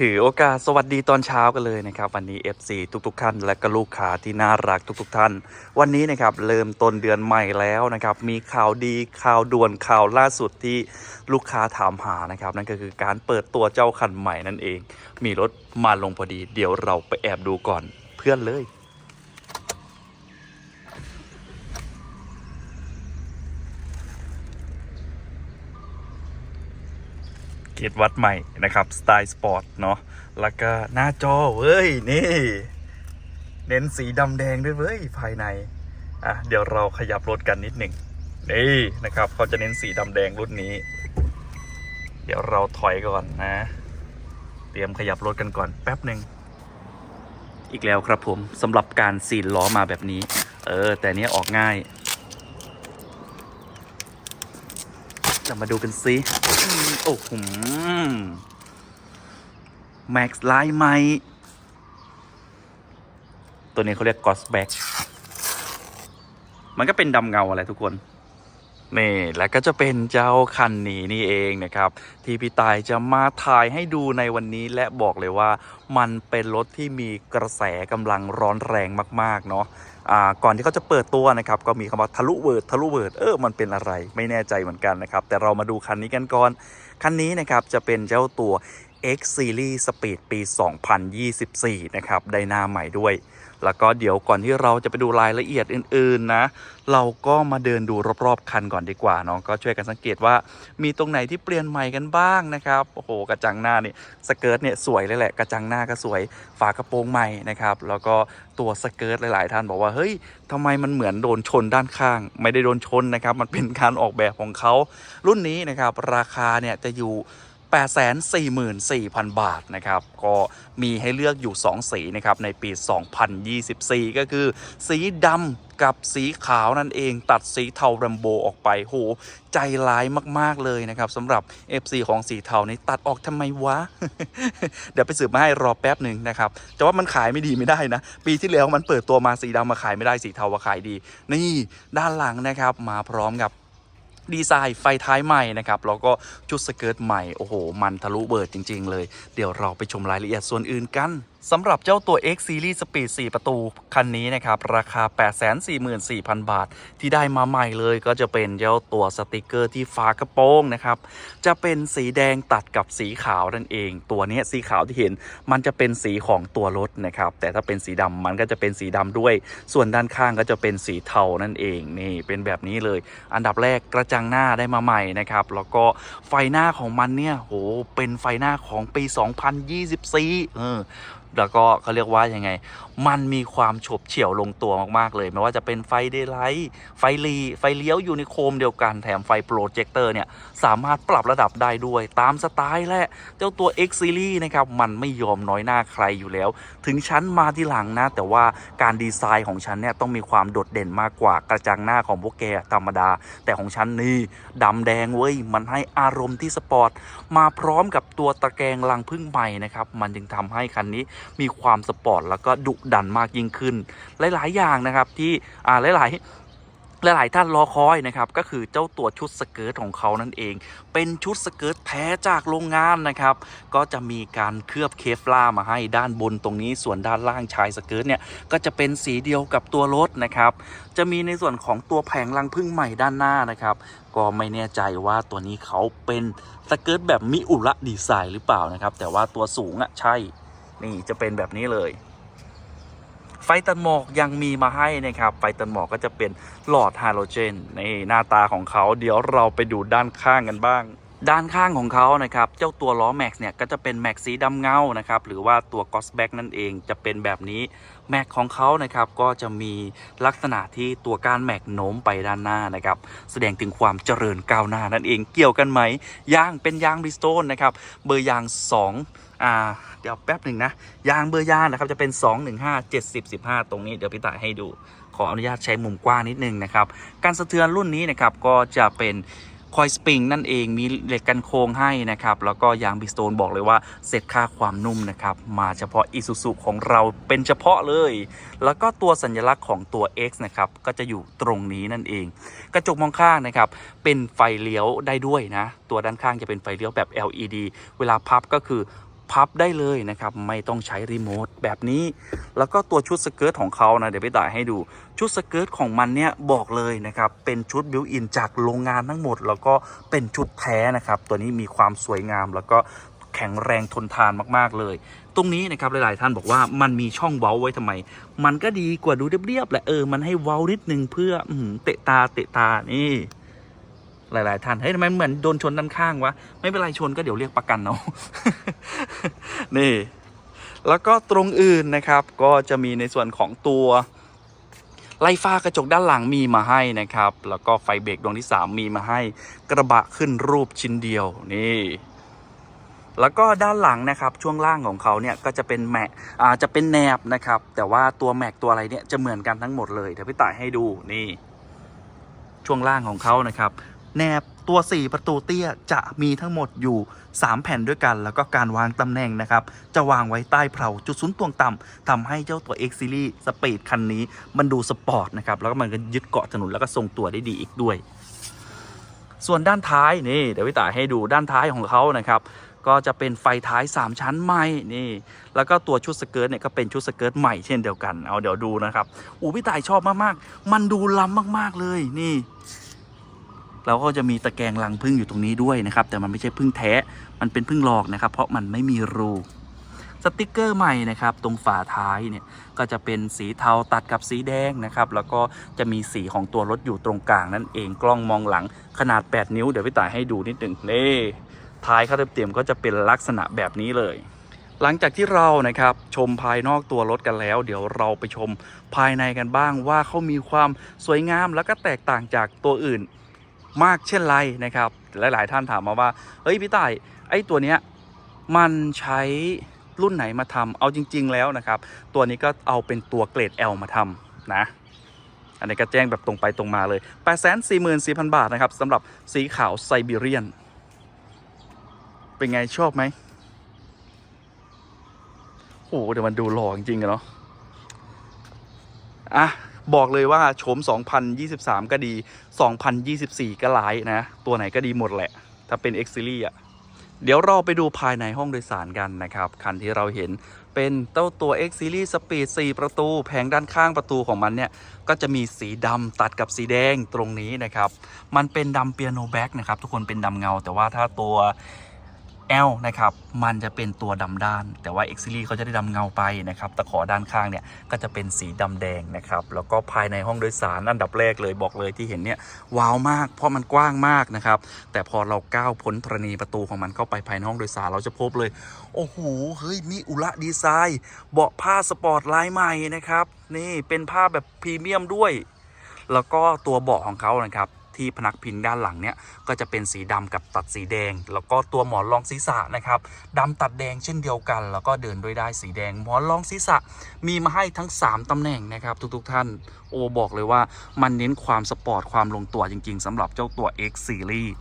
ถือโอกาสสวัสดีตอนเช้ากันเลยนะครับ วันนี้ FC ทุกๆท่านและก็ลูกค้าที่น่ารักทุกๆท่าน วันนี้นะครับเริ่มต้นเดือนใหม่แล้วนะครับ มีข่าวดีข่าวด่วนข่าวล่าสุดที่ลูกค้าถามหานะครับ นั่นก็คือการเปิดตัวเจ้าคันใหม่นั่นเอง มีรถมาลงพอดี เดี๋ยวเราไปแอบดูก่อนเพื่อนเลย เกตวัดใหม่นะครับสไตล์สปอร์ตเนาะแล้วก็หน้าจอเว้ย นี่ เน้นสีดำแดงด้วยเว้ย ภายใน อะ เดี๋ยวเราขยับรถกันนิดหนึ่งนี่นะครับเขาจะเน้นสีดำแดงรุ่นนี้ เดี๋ยวเราถอยก่อนนะ เตรียมขยับรถกันก่อนแป๊บหนึ่งอีกแล้วครับผมสำหรับการซีล้อมาแบบนี้ เออ แต่เนี้ยออกง่าย จะมาดูกันซิโอ้โหแม็กซ์ไลน์ไหมตัวนี้เขาเรียกกอสแบ็กมันก็เป็นดำเงาอะไรทุกคน นี่แล้วก็จะเป็นเจ้าคันนี้นี่เองนะครับ ที่พี่ตายจะมาถ่ายให้ดูในวันนี้และบอกเลยว่า มันเป็นรถที่มีกระแสกำลังร้อนแรงมาก ๆ เนาะอ่าก่อนที่เขาจะเปิดตัวนะครับ ก็มีคำว่าทะลุเวิร์ดทะลุเวิร์ดเออมันเป็นอะไรไม่แน่ใจเหมือนกันนะครับ แต่เรามาดูคันนี้กันก่อน คันนี้นะครับจะเป็นเจ้าตัว X Series Speed ปี 2024 นะครับได้หน้าใหม่ด้วย แล้วก็เดี๋ยวก่อนที่เราจะไปดูรายละเอียดอื่น ๆนะ เราก็มาเดินดูรอบๆคันก่อนดีกว่าเนาะก็ช่วยกันสังเกตว่ามีตรงไหนที่เปลี่ยนใหม่กันบ้างนะครับโอ้โหกระจังหน้านี่สเกิร์ตเนี่ยสวยเลยแหละกระจังหน้าก็สวยฝากระโปรงใหม่นะครับแล้วก็ตัวสเกิร์ตหลาย ๆ ท่านบอกว่าเฮ้ยทำไมมันเหมือนโดนชนด้านข้าง ไม่ได้โดนชนนะครับมันเป็นการออกแบบของเขารุ่นนี้นะครับราคาเนี่ยจะอยู่ 844,000 บาทนะครับ ก็มีให้เลือกอยู่ 2 สีนะครับ ในปี 2024 ก็คือสีดำกับสีขาวนั่นเองตัดสีเทาแรมโบออกไปโหใจร้ายมากๆเลยนะครับสำหรับ FC ของสีเทานี้ตัดออกทำไมวะ เดี๋ยวไปสืบมาให้รอแป๊บหนึ่งนะครับแต่ว่ามันขายไม่ดีไม่ได้นะ ปีที่แล้วมันเปิดตัวมาสีดำมาขายไม่ได้สีเทามาขายดี นี่ด้านหลังนะครับมาพร้อมกับ ดีไซน์ไฟท้ายใหม่นะครับแล้วก็ชุดสเกิร์ตใหม่ โอ้โห มันทะลุเบิดจริง ๆ เลย เดี๋ยวเราไปชมรายละเอียดส่วนอื่นกัน สำหรับเจ้าตัว X Series Speed 4 ประตู คันนี้นะครับ ราคา 844,000 บาท ที่ได้มาใหม่เลยก็จะเป็นเจ้าตัวสติกเกอร์ที่ฝากระโปรงนะครับ จะเป็นสีแดงตัดกับสีขาวนั่นเอง ตัวนี้สีขาวที่เห็นมันจะเป็นสีของตัวรถนะครับ แต่ถ้าเป็นสีดำมันก็จะเป็นสีดำด้วย ส่วนด้านข้างก็จะเป็นสีเทานั่นเองนี่เป็นแบบนี้เลย อันดับแรกกระจังหน้าได้มาใหม่นะครับแล้วก็ไฟหน้าของมันเนี่ยโหเป็นไฟหน้าของปี 2024เออแล้วก็เขาเรียกว่ายังไงมันมีความฉบเฉี่ยวลงตัวมาก ๆ เลย ไม่ว่าจะเป็นไฟเดย์ไลท์ไฟลีไฟเลี้ยวอยู่ในโคมเดียวกันแถมไฟโปรเจคเตอร์เนี่ย สามารถปรับระดับได้ด้วยตามสไตล์และ เจ้าตัว X Series นะครับ มันไม่ยอมน้อยหน้าใครอยู่แล้ว ถึงชั้นมาที่หลังนะ แต่ว่าการดีไซน์ของฉันเนี่ยต้องมีความโดดเด่นมากกว่ากระจังหน้าของพวกแกธรรมดา แต่ของฉันนี่ดำแดงเว้ยมันให้อารมณ์ที่สปอร์ตมาพร้อมกับตัวตะแกรงลังพึ่งใหม่นะครับมันจึงทำให้คันนี้มีความสปอร์ตแล้วก็ดุดันมากยิ่งขึ้น หลาย ๆ อย่างนะครับที่อ่าหลาย ๆหลาย ๆ ท่านรอคอยนะครับก็คือเจ้าตัวชุดสเกิร์ตของเขานั่นเอง เป็นชุดสเกิร์ตแท้จากโรงงานนะครับก็จะมีการเคลือบเคฟล่ามาให้ด้านบนตรงนี้ส่วนด้านล่างชายสเกิร์ตเนี่ยก็จะเป็นสีเดียวกับตัวรถนะครับจะมีในส่วนของตัวแผงลังพึ่งใหม่ด้านหน้านะครับก็ไม่แน่ใจว่าตัวนี้เขาเป็นสเกิร์ตแบบมิอุระดีไซน์หรือเปล่านะครับแต่ว่าตัวสูงอะใช่นี่จะเป็นแบบนี้เลย ไฟตันหมอกยังมีมาให้นะครับ ไฟตันหมอกก็จะเป็นหลอดฮาโลเจนในหน้าตาของเขา เดี๋ยวเราไปดูด้านข้างกันบ้าง ด้านข้างของเขานะครับ เจ้าตัวล้อแม็กซ์เนี่ยก็จะเป็นแม็กซ์สีดำเงานะครับ หรือว่าตัวกอสแบ็กนั่นเองจะเป็นแบบนี้แม็กของเขานะครับก็จะมีลักษณะที่ตัวก้านแม็กโน้มไปด้านหน้านะครับ แสดงถึงความเจริญก้าวหน้านั่นเองเกี่ยวกันไหมยางเป็นยางบริสโตนนะครับ เบอร์ยาง 2 อ่า เดี๋ยวแป๊บหนึ่งนะ ยางเบอร์ยางนะครับจะเป็น 215 70 15 ตรงนี้เดี๋ยวพี่ตายให้ดู ขออนุญาตใช้มุมกว้างนิดนึงนะครับ การสะเทือนรุ่นนี้นะครับก็จะเป็น คอยสปริงนั่นเองมีเหล็กกันโค้งให้นะครับ แล้วก็ยางบิสโตนบอกเลยว่าเสร็จค่าความนุ่มนะครับ มาเฉพาะอิซูซุของเราเป็นเฉพาะเลย แล้วก็ตัวสัญลักษณ์ของตัว X นะครับ ก็จะอยู่ตรงนี้นั่นเอง กระจกมองข้างนะครับ เป็นไฟเลี้ยวได้ด้วยนะ ตัวด้านข้างจะเป็นไฟเลี้ยวแบบ LED เวลาพับก็คือ พับได้เลยนะครับ ไม่ต้องใช้รีโมทแบบนี้ แล้วก็ตัวชุดสเกิร์ตของเขานะ เดี๋ยวไปต่ายให้ดู ชุดสเกิร์ตของมันเนี่ยบอกเลยนะครับ เป็นชุดบิวอินจากโรงงานทั้งหมด แล้วก็เป็นชุดแท้นะครับ ตัวนี้มีความสวยงามแล้วก็แข็งแรงทนทานมาก ๆ เลย ตรงนี้นะครับหลายๆท่านบอกว่ามันมีช่องเว้าไว้ทำไม มันก็ดีกว่าดูเรียบๆแหละเออ มันให้เว้านิดนึงเพื่อออหือเตะตาเตะตานี่ หลาย ๆ ท่าน เฮ้ยทำไมเหมือนโดนชนด้านข้างวะ ไม่เป็นไรชนก็เดี๋ยวเรียกประกันเอานี่ แล้วก็ตรงอื่นนะครับ ก็จะมีในส่วนของตัวไล่ฟ้ากระจกด้านหลังมีมาให้นะครับ แล้วก็ไฟเบรกดวงที่ 3 มีมาให้ กระบะขึ้นรูปชิ้นเดียวนี่แล้วก็ด้านหลังนะครับช่วงล่างของเขาเนี่ยก็จะเป็นแม็กอ่าจะเป็นแนบนะครับ แต่ว่าตัวแม็กตัวอะไรเนี่ยจะเหมือนกันทั้งหมดเลยเดี๋ยวพี่ต่ายให้ดูนี่ ช่วงล่างของเขานะครับ แนบตัว 4 ประตูเตี้ยจะมีทั้งหมดอยู่ 3 แผ่นด้วยกัน แล้วก็การวางตำแหน่งนะครับ จะวางไว้ใต้เพลาจุดศูนย์ตวงต่ำทำให้เจ้าตัว X Series Speed คันนี้ มันดูสปอร์ตนะครับ แล้วก็มันก็ยึดเกาะถนนแล้วก็ทรงตัวได้ดีอีกด้วย ส่วนด้านท้ายนี่เดี๋ยวพี่ต่ายให้ดูด้านท้ายของเขานะครับก็จะเป็นไฟท้าย 3 ชั้นใหม่นี่ แล้วก็ตัวชุดสเกิร์ตเนี่ยก็เป็นชุดสเกิร์ตใหม่เช่นเดียวกัน เอาเดี๋ยวดูนะครับอูพี่ต่ายชอบมากๆ มันดูล้ำมากๆเลยนี่ แล้วก็จะมีตะแกรงรังพึ่งอยู่ตรงนี้ด้วยนะครับ แต่มันไม่ใช่พึ่งแท้ มันเป็นพึ่งหลอกนะครับ เพราะมันไม่มีรูสติกเกอร์ใหม่นะครับ ตรงฝาท้ายเนี่ยก็จะเป็นสีเทาตัดกับสีแดงนะครับ แล้วก็จะมีสีของตัวรถอยู่ตรงกลางนั่นเองกล้องมองหลังขนาด 8 นิ้วเดี๋ยวพี่ต่ายให้ดูนิดหนึ่งนี่ท้ายเขาเต็มๆก็จะเป็นลักษณะแบบนี้เลย หลังจากที่เรานะครับชมภายนอกตัวรถกันแล้ว เดี๋ยวเราไปชมภายในกันบ้างว่าเขามีความสวยงามแล้วก็แตกต่างจากตัวอื่น มากเช่นไรนะครับ หลาย ๆ ท่านถามมาว่า เฮ้ยพี่ต่ายไอ้ตัวเนี้ยมันใช้รุ่นไหนมาทำเอาจริง ๆ แล้วนะครับ ตัวนี้ก็เอาเป็นตัวเกรด L มาทำนะ อันนี้ก็แจ้งแบบตรงไปตรงมาเลย 844,000 บาทนะครับสำหรับสีขาวไซบีเรียน เป็นไงชอบไหมโอ้เดี๋ยวมันดูหล่อจริงๆเนาะอะ บอกเลยว่าโฉม 2023 ก็ดี 2024 ก็หลายนะ ตัวไหนก็ดีหมดแหละ ถ้าเป็น X Series อะ เดี๋ยวเราไปดูภายในห้องโดยสารกันนะครับ คันที่เราเห็นเป็นเต้าตัว X Series Speed 4 ประตู แผงด้านข้างประตูของมันเนี่ย ก็จะมีสีดำตัดกับสีแดงตรงนี้นะครับ มันเป็นดำเปียโนแบ็กนะครับ ทุกคนเป็นดำเงา แต่ว่าถ้าตัว L นะครับ มันจะเป็นตัวดำด้าน แต่ว่า X Series เขาจะได้ดำเงาไปนะครับ ตะขอด้านข้างเนี่ย ก็จะเป็นสีดำแดงนะครับ แล้วก็ภายในห้องโดยสารอันดับแรกเลยบอกเลยที่เห็นเนี่ย ว้าวมาก เพราะมันกว้างมากนะครับ แต่พอเราก้าวพ้นธรณีประตูของมันเข้าไปภายในห้องโดยสารเราจะพบเลย โอ้โห เฮ้ย มีอุระดีไซน์ เบาะผ้าสปอร์ตลายใหม่นะครับ นี่เป็นผ้าแบบพรีเมียมด้วย แล้วก็ตัวเบาะของเขานะครับ ที่พนักพิงด้านหลังเนี่ยก็จะเป็นสีดำกับตัดสีแดง แล้วก็ตัวหมอนรองศีรษะนะครับดำตัดแดงเช่นเดียวกัน แล้วก็เดินด้วยได้สีแดง หมอนรองศีรษะมีมาให้ทั้ง 3ตำแหน่งนะครับทุกๆท่านโอบอกเลยว่ามันเน้นความสปอร์ตความลงตัวจริง ๆสำหรับเจ้าตัว X Series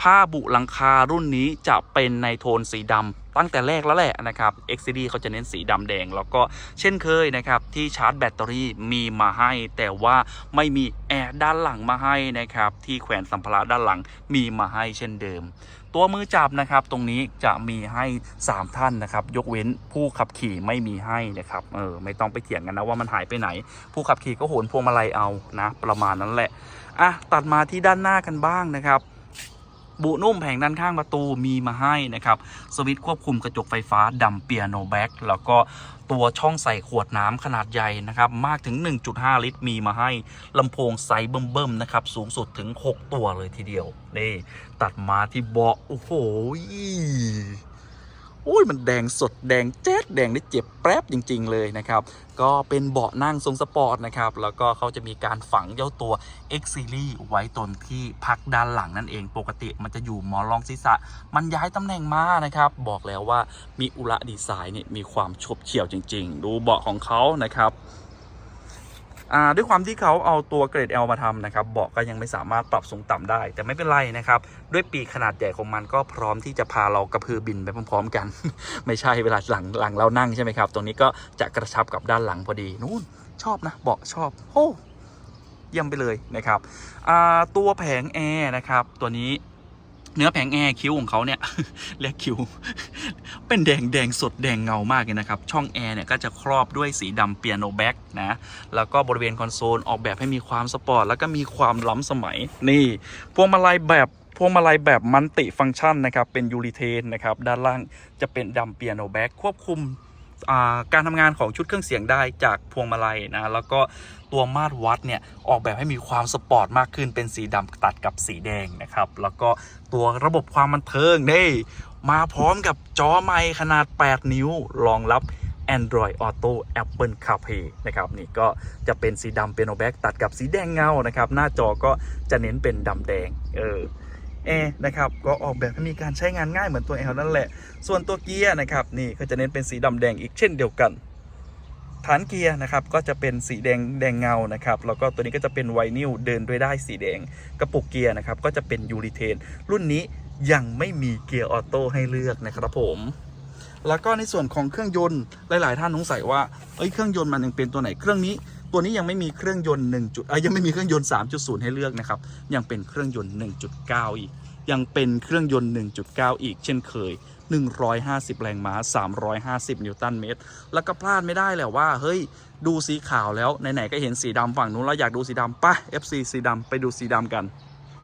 ผ้าบุหลังคารุ่นนี้จะเป็นในโทนสีดำตั้งแต่แรกแล้วแหละนะครับ X Series เขาจะเน้นสีดำแดง แล้วก็เช่นเคยนะครับที่ชาร์จแบตเตอรี่มีมาให้ แต่ว่าไม่มีแอร์ด้านหลังมาให้นะครับที่แขวนสัมภาระด้านหลังมีมาให้เช่นเดิม ตัวมือจับนะครับตรงนี้จะมีให้ 3 ท่านนะครับยกเว้นผู้ขับขี่ไม่มีให้นะครับเออไม่ต้องไปเถียงกันนะว่ามันหายไปไหน ผู้ขับขี่ก็โหนพวงมาลัยเอานะประมาณนั้นแหละอะตัดมาที่ด้านหน้ากันบ้างนะครับ บุนุ่มแผงด้านข้างประตูมีมาให้นะครับ สวิตช์ควบคุมกระจกไฟฟ้าดำเปียโนแบ็กแล้วก็ตัวช่องใส่ขวดน้ำขนาดใหญ่นะครับ มากถึง 1.5 ลิตรมีมาให้ลำโพงไซส์เบิ่มๆนะครับ สูงสุดถึง 6 ตัวเลยทีเดียว นี่ ตัดมาที่เบาะโอ้โห อุ้ยมันแดงสดแดงแจ๊ดแดงได้เจ็บแป๊บจริง ๆ เลยนะครับ ก็เป็นเบาะนั่งทรงสปอร์ตนะครับ แล้วก็เขาจะมีการฝังเจ้าตัว X Series ไว้ตนที่พักด้านหลังนั่นเอง ปกติมันจะอยู่หมอนรองศีรษะ มันย้ายตำแหน่งมานะครับ บอกแล้วว่ามีอุระดีไซน์เนี่ยมีความฉบเฉี่ยวจริง ๆ ดูเบาะของเขานะครับ ด้วยความที่เขาเอาตัวเกรด L มาทำนะครับเบาะก็ยังไม่สามารถปรับสูงต่ำได้ แต่ไม่เป็นไรนะครับ ด้วยปีกขนาดใหญ่ของมันก็พร้อมที่จะพาเรากระพือบินไปพร้อมๆกัน ไม่ใช่เวลาหลังหลังเรานั่งใช่ไหมครับ ตรงนี้ก็จะกระชับกับด้านหลังพอดีนู่นชอบนะเบาะชอบโอ้เยี่ยมไปเลยนะครับตัวแผงแอร์นะครับตัวนี้เนื้อแผงแอร์คิ้วของเขาเนี่ยเรียกคิ้ว เป็นแดงแดงสดแดงเงามากเลยนะครับ ช่องแอร์เนี่ยก็จะครอบด้วยสีดำเปียโนแบ็กนะ แล้วก็บริเวณคอนโซลออกแบบให้มีความสปอร์ต แล้วก็มีความล้ำสมัย นี่ พวงมาลัยแบบพวงมาลัยแบบมันติฟังก์ชันนะครับ เป็นยูริเทนนะครับ ด้านล่างจะเป็นดำเปียโนแบ็กควบคุม การทำงานของชุดเครื่องเสียงได้จากพวงมาลัยนะแล้วก็ตัวมาตรวัดเนี่ยออกแบบให้มีความสปอร์ตมากขึ้นเป็นสีดำตัดกับสีแดงนะครับแล้วก็ตัวระบบความบันเทิงนี่มาพร้อมกับจอไมค์ขนาด 8 นิ้วรองรับ Android Auto Apple CarPlay นะครับนี่ก็จะเป็นสีดำเป็นโอแบ็กตัดกับสีแดงเงานะครับ หน้าจอก็จะเน้นเป็นดำแดง เออ แอร์นะครับก็ออกแบบให้มีการใช้งานง่ายเหมือนตัวแอลนั่นแหละ ส่วนตัวเกียร์นะครับนี่ก็จะเน้นเป็นสีดำแดงอีกเช่นเดียวกัน ฐานเกียร์นะครับก็จะเป็นสีแดงแดงเงานะครับแล้วก็ตัวนี้ก็จะเป็นไวนิลเดินด้วยได้สีแดงกระปุกเกียร์นะครับก็จะเป็นยูริเทนรุ่นนี้ยังไม่มีเกียร์ออโต้ให้เลือกนะครับผมแล้วก็ในส่วนของเครื่องยนต์หลาย ๆ ท่านสงสัยว่าเอ้ยเครื่องยนต์มันยังเป็นตัวไหนเครื่องนี้ ตัวนี้ยังไม่มีเครื่องยนต์1จุดยยังไม่มีเครื่องยนต์ 3.0 ให้เลือกนะครับ ยังเป็นเครื่องยนต์ 1.9 อีก ยังเป็นเครื่องยนต์ 1.9 อีก เช่นเคย 150 แรงม้า 350 นิวตันเมตร แล้วก็พลาดไม่ได้แหละว่า เฮ้ย ดูสีขาวแล้ว ไหน ๆ ก็เห็นสีดำฝั่งนู้นเราอยากดูสีดำป่ะ FC สีดำไปดูสีดำกัน